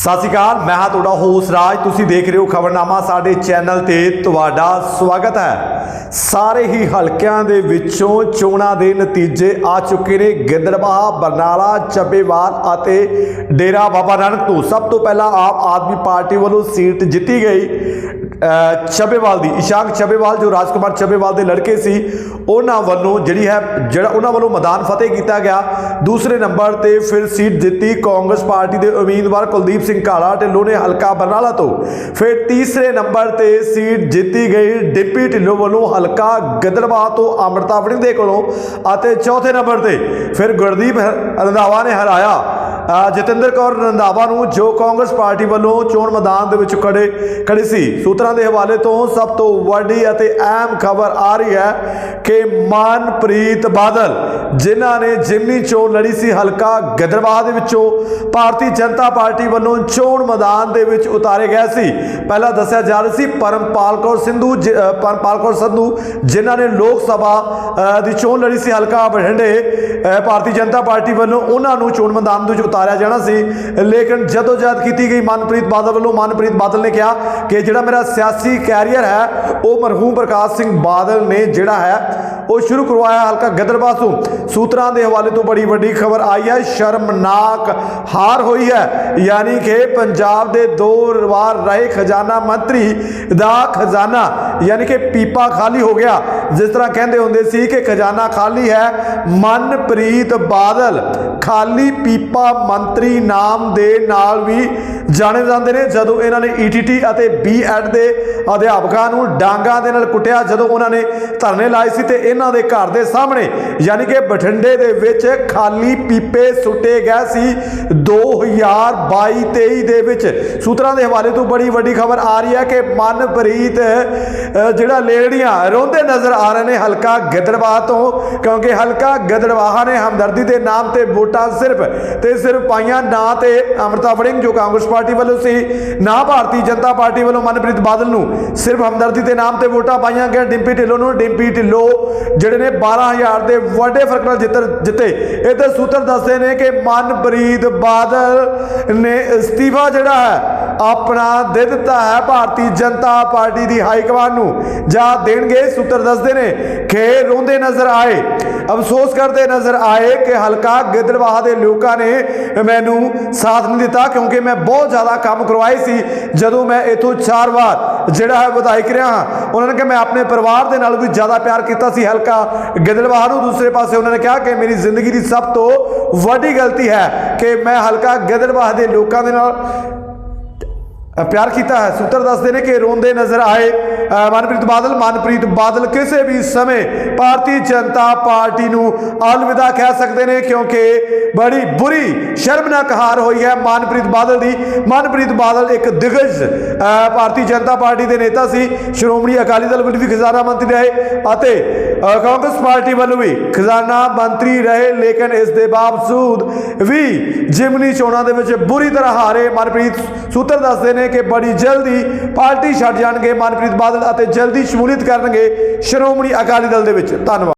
ਸਤਿ ਸ਼੍ਰੀ ਅਕਾਲ, ਮੈਂ ਹਾਂ ਤੁਹਾਡਾ ਹੋਸ ਰਾਜ। ਤੁਸੀਂ ਦੇਖ ਰਹੇ ਹੋ ਖਬਰਨਾਮਾ, ਸਾਡੇ ਚੈਨਲ ਤੇ ਤੁਹਾਡਾ ਸਵਾਗਤ ਹੈ। ਸਾਰੇ ਹੀ ਹਲਕਿਆਂ ਦੇ ਵਿੱਚੋਂ ਚੋਣਾਂ ਦੇ ਨਤੀਜੇ ਆ ਚੁੱਕੇ ਨੇ। ਗਿੱਦੜਬਾਹਾ ਬਰਨਾਲਾ, ਚੱਬੇਵਾਲ ਅਤੇ ਡੇਰਾ ਬਾਬਾ ਨਾਨਕ ਤੋਂ ਸਭ ਤੋਂ ਪਹਿਲਾਂ ਆਮ ਆਦਮੀ ਪਾਰਟੀ ਵੱਲੋਂ ਸੀਟ ਜਿੱਤੀ ਗਈ। ਅ, ਦੀ ਇਸ਼ਾਕ ਚੱਬੇਵਾਲ ਜੋ ਰਾਜਕੁਮਾਰ ਚੱਬੇਵਾਲ ਦੇ ਲੜਕੇ ਸੀ ਉਹਨਾਂ ਵੱਲੋਂ ਜਿਹੜੀ ਹੈ ਜਿਹੜਾ ਉਹਨਾਂ ਵੱਲੋਂ ਮੈਦਾਨ ਫਤਿਹ ਕੀਤਾ ਗਿਆ। ਦੂਸਰੇ ਨੰਬਰ ਤੇ ਫਿਰ ਸੀਟ ਜਿੱਤੀ ਕਾਂਗਰਸ ਪਾਰਟੀ ਦੇ ਉਮੀਦਵਾਰ ਕੁਲਦੀਪ ਸਿੰਘ ਕਾਲਾ ਢਿੱਲੋਂ ਨੇ ਹਲਕਾ ਬਰਨਾਲਾ ਤੋਂ। ਫਿਰ ਤੀਸਰੇ ਨੰਬਰ ਤੇ ਸੀਟ ਜਿੱਤੀ ਗਈ ਡਿਪਟੀ ਢਿੱਲੋਂ ਵੱਲੋਂ ਹਲਕਾ ਗਿੱਦੜਬਾਹਾ ਤੋਂ ਅੰਮ੍ਰਿਤਾ ਵੜਿੰਦੇ ਕੋਲੋਂ ਅਤੇ ਚੌਥੇ ਨੰਬਰ ਤੇ ਫਿਰ ਗੁਰਦੀਪ ਰੰਧਾਵਾ ਨੇ ਹਰਾਇਆ। ਜਤਿੰਦਰ ਕੌਰ ਰੰਧਾਵਾ ਨੂੰ ਜੋ ਕਾਂਗਰਸ ਪਾਰਟੀ ਵੱਲੋਂ ਚੋਣ ਮੈਦਾਨ ਦੇ ਵਿੱਚ ਖੜੇ ਖੜੀ ਸੀ, ਸੂਤਰਾਂ ਦੇ ਹਵਾਲੇ ਤੋਂ ਸਭ ਤੋਂ ਵੱਡੀ ਅਤੇ ਅਹਿਮ ਖਬਰ ਆ ਰਹੀ ਹੈ ਕਿ ਮਨਪ੍ਰੀਤ ਬਾਦਲ, ਜਿਨ੍ਹਾਂ ਨੇ ਜਿਮਨੀ ਚੋਣ ਲੜੀ ਸੀ, ਹਲਕਾ ਗਦਰਵਾਹ ਦੇ ਵਿੱਚੋਂ ਭਾਰਤੀ ਜਨਤਾ ਪਾਰਟੀ ਵੱਲੋਂ ਚੋਣ ਮੈਦਾਨ ਦੇ ਵਿੱਚ ਉਤਾਰੇ ਗਏ ਸੀ। ਪਹਿਲਾਂ ਦੱਸਿਆ ਜਾ ਰਿਹਾ ਸੀ, ਪਰਮਪਾਲ ਕੌਰ ਸਿੰਧੂ ਜ- ਪਰਮਪਾਲ ਕੌਰ ਸੰਧੂ, ਜਿਨ੍ਹਾਂ ਨੇ ਲੋਕ ਸਭਾ ਦੀ ਚੋਣ ਲੜੀ ਸੀ, ਹਲਕਾ ਬਠਿੰਡੇ ਭਾਰਤੀ ਜਨਤਾ ਪਾਰਟੀ ਵੱਲੋਂ, ਉਹਨਾਂ ਨੂੰ ਚੋਣ ਮੈਦਾਨ ਦੇ ਵਿੱਚ ਉਤਾਰਿਆ ਜਾਣਾ ਸੀ। ਲੇਕਿਨ ਜਦੋਂ ਜਦ ਕੀਤੀ ਗਈ ਮਨਪ੍ਰੀਤ ਬਾਦਲ ਵੱਲੋਂ, ਮਨਪ੍ਰੀਤ ਬਾਦਲ ਨੇ ਕਿਹਾ ਕਿ ਜਿਹੜਾ ਮੇਰਾ ਸਿਆਸੀ ਕੈਰੀਅਰ ਹੈ, ਉਹ ਮਰਹੂਮ ਪ੍ਰਕਾਸ਼ ਸਿੰਘ ਬਾਦਲ ਨੇ ਜਿਹੜਾ ਹੈ, ਉਹ ਸ਼ੁਰੂ ਕਰਵਾਇਆ ਹਲਕਾ ਗਿੱਦੜਬਾਹਾ ਤੋਂ। ਸੂਤਰਾਂ ਦੇ ਹਵਾਲੇ ਤੋਂ ਬੜੀ ਵੱਡੀ ਖਬਰ ਆਈ ਹੈ, ਸ਼ਰਮਨਾਕ ਹਾਰ ਹੋਈ ਹੈ। ਯਾਨੀ ਕਿ ਪੰਜਾਬ ਦੇ ਦੋ ਵਾਰ ਰਹੇ ਖਜ਼ਾਨਾ ਮੰਤਰੀ ਦਾ ਖਜ਼ਾਨਾ, ਯਾਨੀ ਕਿ ਪੀਪਾ ਖਾਲੀ ਹੋ ਗਿਆ। ਜਿਸ ਤਰ੍ਹਾਂ ਕਹਿੰਦੇ ਹੁੰਦੇ ਸੀ ਕਿ ਖਜ਼ਾਨਾ ਖਾਲੀ ਹੈ, ਮਨਪ੍ਰੀਤ ਬਾਦਲ ਖਾਲੀ ਪੀਪਾ ਮੰਤਰੀ ਨਾਮ ਦੇ ਨਾਲ ਵੀ ਜਾਣੇ ਜਾਂਦੇ ਨੇ ਜਦੋਂ ਇਹਨਾਂ ਨੇ ਈਟੀਟੀ ਅਤੇ ਬੀਐਡ ਦੇ ਅਧਿਆਪਕਾਂ ਨੂੰ ਡਾਂਗਾਂ ਦੇ ਨਾਲ ਕੁੱਟਿਆ, ਜਦੋਂ ਉਹਨਾਂ ਨੇ ਧਰਨੇ ਲਾਏ ਸੀ ਤੇ ਇਹਨਾਂ ਦੇ ਘਰ ਦੇ ਸਾਹਮਣੇ ਯਾਨੀ ਕਿ ਬਠਿੰਡੇ ਦੇ ਵਿੱਚ ਖਾਲੀ ਪੀਪੇ ਸੁੱਟੇ ਗਏ ਸੀ। 2022-23 ਦੇ ਵਿੱਚ ਸੂਤਰਾਂ ਦੇ ਹਵਾਲੇ ਤੋਂ ਬੜੀ ਵੱਡੀ ਖਬਰ ਆ ਰਹੀ ਹੈ ਕਿ ਮਨਪ੍ਰੀਤ ਜਿਹੜਾ ਲੇੜੀਆਂ ਰੋਂਦੇ ਨਜ਼ਰ ਆ ਰਹੇ ਨੇ, ਹਲਕਾ ਗਿੱਦੜਬਾਹਾ ਤੋਂ, ਕਿਉਂਕਿ ਹਲਕਾ ਗਿੱਦੜਬਾਹਾ ਨੇ ਹਮਦਰਦੀ ਦੇ ਨਾਮ ਤੇ ਵੋਟਾਂ ਸਿਰਫ ਤੇ ਸਿਰਫ ਪਾਈਆਂ, ਨਾ ਤੇ ਅਮਰਤਾ ਵੜਿੰਗ ਜੋ ਕਾਂਗਰਸ ਪਾਰਟੀ ਵੱਲੋਂ ਸੀ। ਨਾ ਭਾਰਤੀ ਜਨਤਾ ਪਾਰਟੀ ਵੱਲੋਂ ਮਨਪ੍ਰੀਤ ਬਾਦਲ ਨੂੰ ਸਿਰਫ ਹਮਦਰਦੀ ਦੇ ਨਾਮ ਤੇ ਵੋਟਾਂ ਪਾਈਆਂ ਗਈਆਂ। ਡਿੰਪੀ ਢਿੱਲੋਂ ਨੂੰ, ਡਿੰਪੀ ਢਿੱਲੋਂ ਜਿਹੜੇ ਨੇ 12000 ਦੇ ਵੱਡੇ ਫ਼ਰਕ ਨਾਲ ਜਿੱਤ ਜਿੱਤੇ। ਇਹਦੇ ਸੂਤਰ ਦੱਸਦੇ ਨੇ ਕਿ ਮਨਪ੍ਰੀਤ ਬਾਦਲ ਨੇ ਅਸਤੀਫਾ ਜਿਹੜਾ ਹੈ, ਆਪਣਾ ਦੇ ਦਿੱਤਾ ਹੈ ਭਾਰਤੀ ਜਨਤਾ ਪਾਰਟੀ ਦੀ ਹਾਈ ਕਮਾਨ ਨੂੰ। ਜਾਂ ਦੇਣਗੇ, ਸੂਤਰ ਦੱਸਦੇ ਨੇ। ਖੇ ਰੋਂਦੇ ਨਜ਼ਰ ਆਏ। ਅਫਸੋਸ ਕਰਦੇ ਨਜ਼ਰ ਆਏ ਕਿ ਹਲਕਾ ਗਿੱਦੜਬਾਹਾ ਦੇ ਲੋਕਾਂ ਨੇ ਮੈਨੂੰ ਸਾਥ ਨਹੀਂ ਦਿੱਤਾ ਕਿਉਂਕਿ ਮੈਂ ਬਹੁਤ ਜ਼ਿਆਦਾ ਕੰਮ ਕਰਵਾਏ ਸੀ। ਜਦੋਂ ਮੈਂ ਇਥੋਂ ਚਾਰ ਵਾਰ ਜਿਹੜਾ ਹੈ ਵਿਧਾਇਕ ਰਿਹਾ ਹਾਂ, ਉਹਨਾਂ ਨੇ ਕਿ ਮੈਂ ਆਪਣੇ ਪਰਿਵਾਰ ਦੇ ਨਾਲ ਵੀ ਜ਼ਿਆਦਾ ਪਿਆਰ ਕੀਤਾ ਸੀ ਹਲਕਾ ਗਿੱਦੜਬਾਹਾ ਨੂੰ। ਦੂਸਰੇ ਪਾਸੇ ਉਹਨਾਂ ਨੇ ਕਿਹਾ ਕਿ ਮੇਰੀ ਜ਼ਿੰਦਗੀ ਦੀ ਸਭ ਤੋਂ ਵੱਡੀ ਗਲਤੀ ਹੈ ਕਿ ਮੈਂ ਹਲਕਾ ਗਿੱਦੜਬਾਹਾ ਦੇ ਲੋਕਾਂ ਦੇ ਨਾਲ ਪਿਆਰ ਕੀਤਾ ਹੈ। ਸੂਤਰ ਦੱਸਦੇ ਨੇ ਕਿ ਰੋਂਦੇ ਨਜ਼ਰ ਆਏ ਮਨਪ੍ਰੀਤ ਬਾਦਲ ਮਨਪ੍ਰੀਤ ਬਾਦਲ ਕਿਸੇ ਵੀ ਸਮੇਂ ਭਾਰਤੀ ਜਨਤਾ ਪਾਰਟੀ ਨੂੰ ਅਲਵਿਦਾ ਕਹਿ ਸਕਦੇ ਨੇ ਕਿਉਂਕਿ ਬੜੀ ਬੁਰੀ, ਸ਼ਰਮਨਾਕ ਹਾਰ ਹੋਈ ਹੈ ਮਨਪ੍ਰੀਤ ਬਾਦਲ ਦੀ। ਮਨਪ੍ਰੀਤ ਬਾਦਲ ਇੱਕ ਦਿਗਜ ਭਾਰਤੀ ਜਨਤਾ ਪਾਰਟੀ ਦੇ ਨੇਤਾ ਸੀ। ਸ਼੍ਰੋਮਣੀ ਅਕਾਲੀ ਦਲ ਵੱਲੋਂ ਵੀ ਖਜ਼ਾਨਾ ਮੰਤਰੀ ਰਹੇ ਅਤੇ ਕਾਂਗਰਸ ਪਾਰਟੀ ਵੱਲੋਂ ਵੀ ਖਜ਼ਾਨਾ ਮੰਤਰੀ ਰਹੇ, ਲੇਕਿਨ ਇਸ ਦੇ ਬਾਵਜੂਦ ਵੀ ਜਿਮਨੀ ਚੋਣਾਂ ਦੇ ਵਿੱਚ ਬੁਰੀ ਤਰ੍ਹਾਂ ਹਾਰੇ। ਮਨਪ੍ਰੀਤ ਸੂਤਰ ਦੱਸਦੇ ਨੇ ਕਿ ਬੜੀ ਜਲਦੀ ਪਾਰਟੀ ਛੱਡ ਜਾਣਗੇ ਮਨਪ੍ਰੀਤ ਬਾਦਲ। ਅਤੇ ਜਲਦੀ ਸ਼ਮੂਲੀਅਤ ਕਰਨਗੇ ਸ਼੍ਰੋਮਣੀ ਅਕਾਲੀ ਦਲ ਦੇ ਵਿੱਚ। ਧੰਨਵਾਦ।